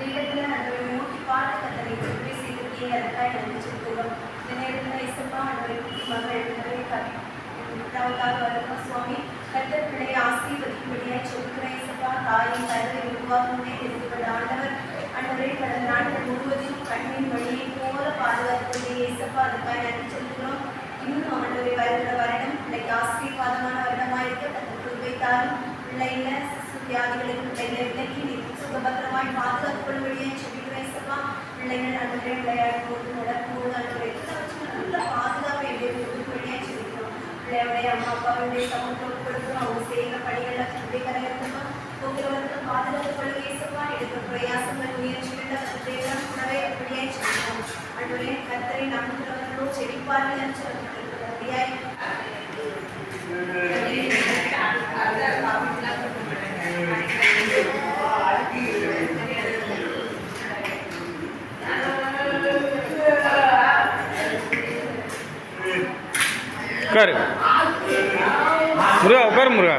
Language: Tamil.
தெய்வத்தில் ஆண்டவரை மூட்டி பார்த்து கத்தனை கிருபை செய்திருக்கீங்க அதுக்காக நன்றி செலுத்துகிறோம். இந்த நேரத்தில் இசப்பா ஆண்டவரை குட்டி மகள் ஆண்டவரை நமக்காக வருகிறோம் சுவாமி? கத்தர் பிள்ளையை ஆசீர்வதிக்கும்படியாக சொல்கிறேன் இசப்பா தாயின் கருவை உருவாகவே இருக்கிற ஆண்டவர். அன்றவரை கடந்த நாட்கள் முழுவதும் கண்ணின் வழியை போல பாதுகாத்துக்கொண்டே இசப்பா அதுக்காக நன்றி சொல்கிறோம் இன்னும் ஆண்டவரை வருகிற வருடம் பிள்ளைக்கு ஆசீர்வாதமான வருடமாக இருக்க கத்தர் கிருபைத்தாலும் பிள்ளைகளை வியாதிகளுக்கு பிள்ளைகளை விலக்கி சுகபத்திரமாய் பாதுகாத்துக் கொள்ளும்படியே சொல்லிக்கிறேன் சப்பா பிள்ளைகள் ஆண்டவரை விளையாடும் போது நடக்கும்போது போது ஆண்டவரை வச்சு நல்ல பாதுகாப்பு எங்களுக்கு கொடுக்கும்படியே சொல்லிக்கிறோம் பிள்ளையோடைய அம்மா அப்பாவுடைய சமூகம் கொடுக்கும் அவங்க செய்கிற பணிகளை கருத்தை கரையிருக்கணும் போகிறவர்கள் பாதுகாப்பு கொள்ளுங்க சப்பா எடுக்கிற பிரயாசங்கள் முயற்சிகள் கருத்தையெல்லாம் கூடவே அப்படியே சொல்லிக்கிறோம் ஆண்டவரே கத்தரை நம்புகிறவர்களும் செழிப்பார்கள் என்று சொல்லப்பட்டிருக்கிறது. உட்காரு. முருகா உட்காரு முருகா.